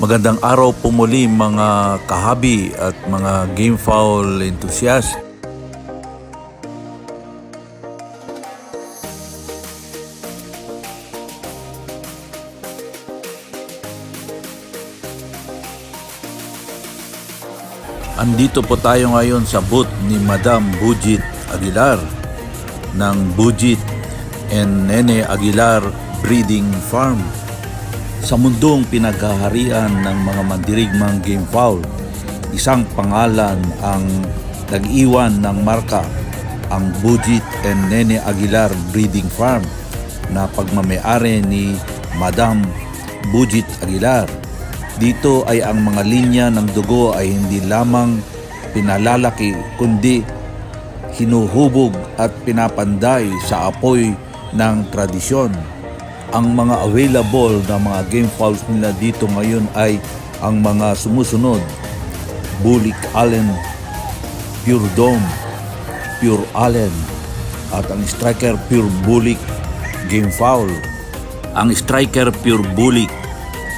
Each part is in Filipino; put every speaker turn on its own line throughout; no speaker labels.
Magandang araw po muli mga kahabi at mga game foul enthusiast. Andito po tayo ngayon sa booth ni Madam Bujit Aguilar ng Bujit and Nene Aguilar Breeding Farm. Sa mundong pinaghaharian ng mga mandirigmang game foul, isang pangalan ang nag-iwan ng marka ang Bujit and Nene Aguilar Breeding Farm na pagmamayari ni Madam Bujit Aguilar. Dito ay ang mga linya ng dugo ay hindi lamang pinalalaki kundi hinuhubog at pinapanday sa apoy ng tradisyon. Ang mga available na mga game fouls nila dito ngayon ay ang mga sumusunod. Bulik Allen, Pure Dome, Pure Allen, at ang striker Pure Bulik Game Foul. Ang striker Pure Bulik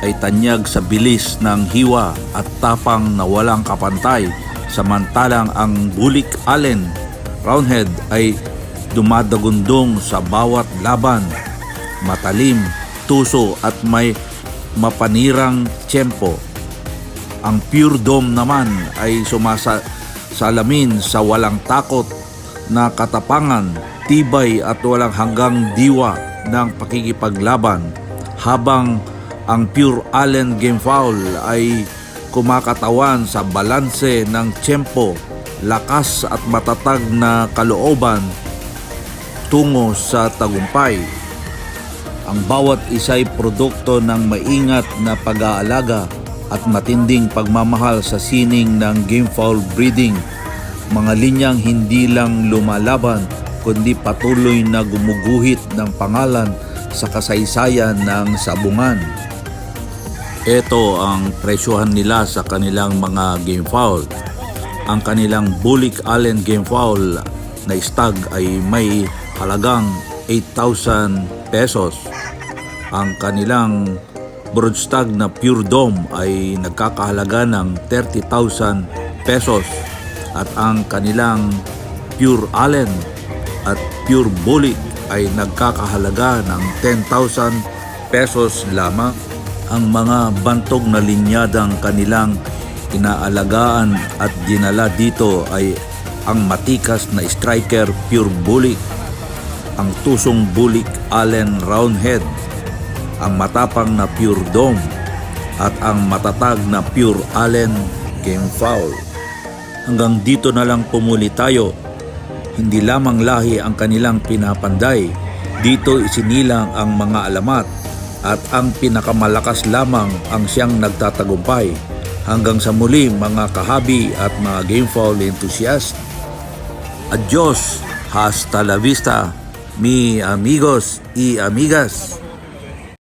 ay tanyag sa bilis ng hiwa at tapang na walang kapantay samantalang ang Bulik Allen Roundhead ay dumadagundong sa bawat laban matalim, tuso at may mapanirang tiyempo. Ang Pure Dome naman ay sumasa salamin sa walang takot na katapangan, tibay at walang hanggang diwa ng pakikipaglaban habang ang Pure Allen Game Foul ay kumakatawan sa balanse ng tiyempo, lakas at matatag na kalooban tungo sa tagumpay. Ang bawat isa'y produkto ng maingat na pag-aalaga at matinding pagmamahal sa sining ng game foul breeding. Mga linyang hindi lang lumalaban kundi patuloy na gumuguhit ng pangalan sa kasaysayan ng sabungan. Ito ang presyohan nila sa kanilang mga game foul. Ang kanilang Bulik Allen game foul na stag ay may halagang 8,000 pesos. Ang kanilang broodstag na pure dome ay nagkakahalaga ng 30,000 pesos at ang kanilang pure allen at pure bulik ay nagkakahalaga ng 10,000 pesos lamang. Ang mga bantog na linyadang kanilang inaalagaan at dinala dito ay ang matikas na striker pure bulik ang tusong bulik Allen Roundhead, ang matapang na Pure Dome, at ang matatag na Pure Allen Game Foul. Hanggang dito na lang pumuli tayo. Hindi lamang lahi ang kanilang pinapanday, dito isinilang ang mga alamat at ang pinakamalakas lamang ang siyang nagtatagumpay. Hanggang sa muli mga kahabi at mga game foul enthusiast. Adios, hasta la vista, mi amigos y amigas.